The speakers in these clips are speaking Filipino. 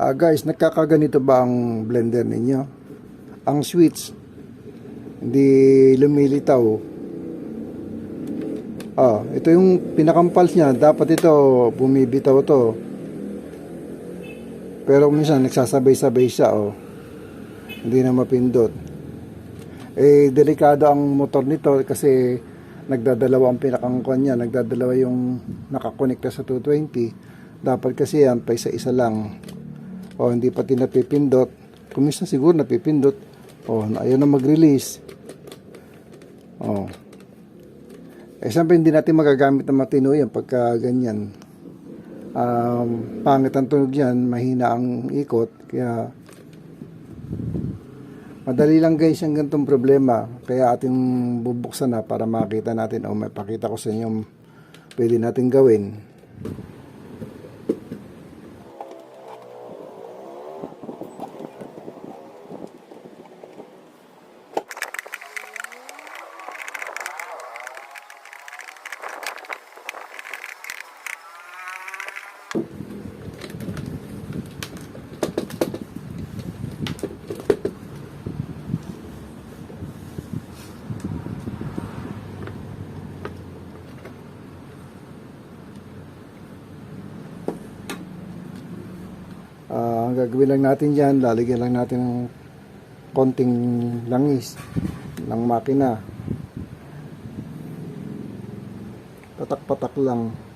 Ah, guys, nagkakaganito ba ang blender ninyo? Ang switch hindi lumilitaw. Ah, ito yung pinakampals niya. Dapat ito bumibitaw to. Pero minsan nagsasabay-sabay siya oh. Hindi na mapindot. Eh delikado ang motor nito kasi nagdadalawa ang pinakangkuan niya, nagdadalawa yung nakakonekta sa 220. Dapat kasi yan pa isa-isa lang. O hindi pati napipindot. Kung minsan siguro napipindot. O ayaw na mag-release. O. Eh siyempre hindi natin magagamit ng matino yan pagka ganyan. Um, pangit ang tunog yan, mahina ang ikot. Kaya Madali lang guys ang ganitong problema. Kaya ating bubuksan na para makita natin o may pakita ko sa inyo pwede natin gawin. Ah, ang gagawin lang natin dyan, lalagyan lang natin ng konting langis ng makina. Patak-patak lang.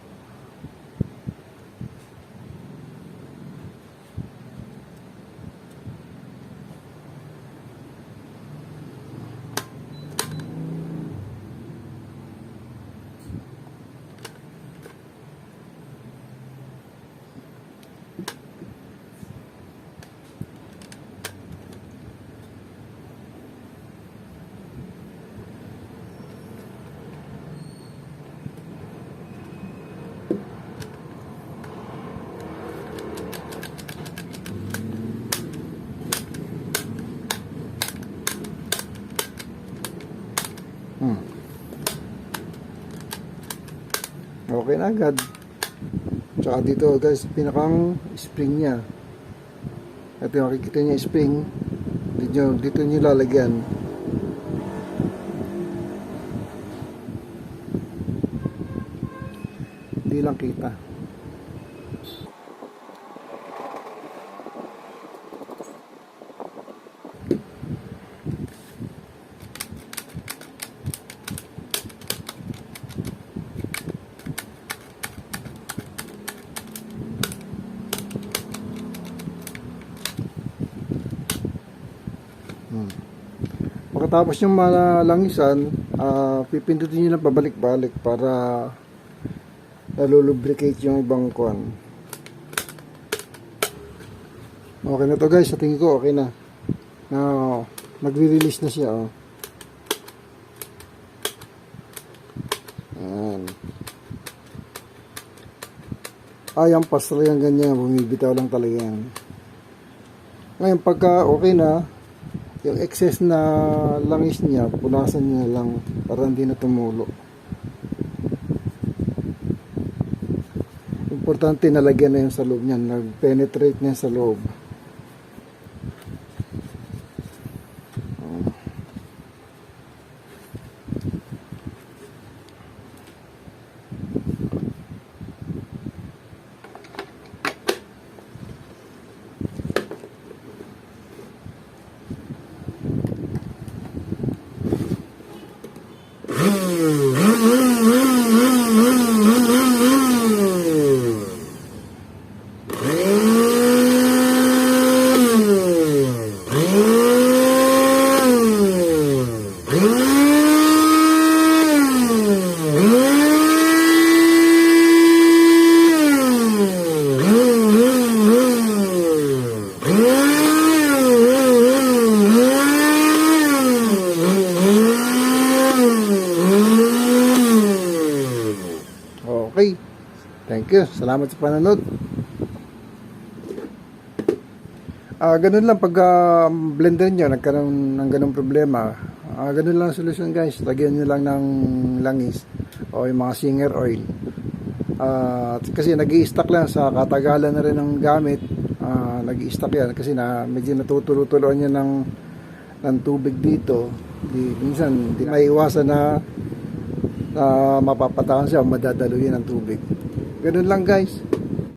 Hmm. Okay na agad. Tsaka dito guys, pinakang spring niya. Ito yung makikita niya spring. Dito, dito niyo lalagyan. Hindi lang kita. Pagkatapos yung malangisan, ah pipindutin nyo lang pabalik-balik para nalulubricate yung ibang kuan. Okay na to guys, sa tingin ko okay na. Na nagre-release na siya oh. Ayan. Ay, ang pastel yung ganyan, bumibitaw lang talaga yan. Ngayon, pagka okay na, yung excess na langis niya, punasan niya lang para hindi na tumulo. Importante nalagyan na yung sa loob niyan, nag-penetrate na sa loob. Okay. Thank you. Salamat sa panonood. Ah, ganun lang pag ah, blender nyo nagkaroon ng ganung problema. Ah, ganun lang ang solusyon guys. Lagyan nyo lang ng langis o yung mga singer oil. Ah, kasi nag stock lang sa katagalan na rin ng gamit. ah, nag-i-stop yan kasi na medyo natutulo-tuloan niya ng ng tubig dito. Di, minsan di maiwasan na na mapapatakan siya o madadaluyan ng tubig. Ganun lang guys.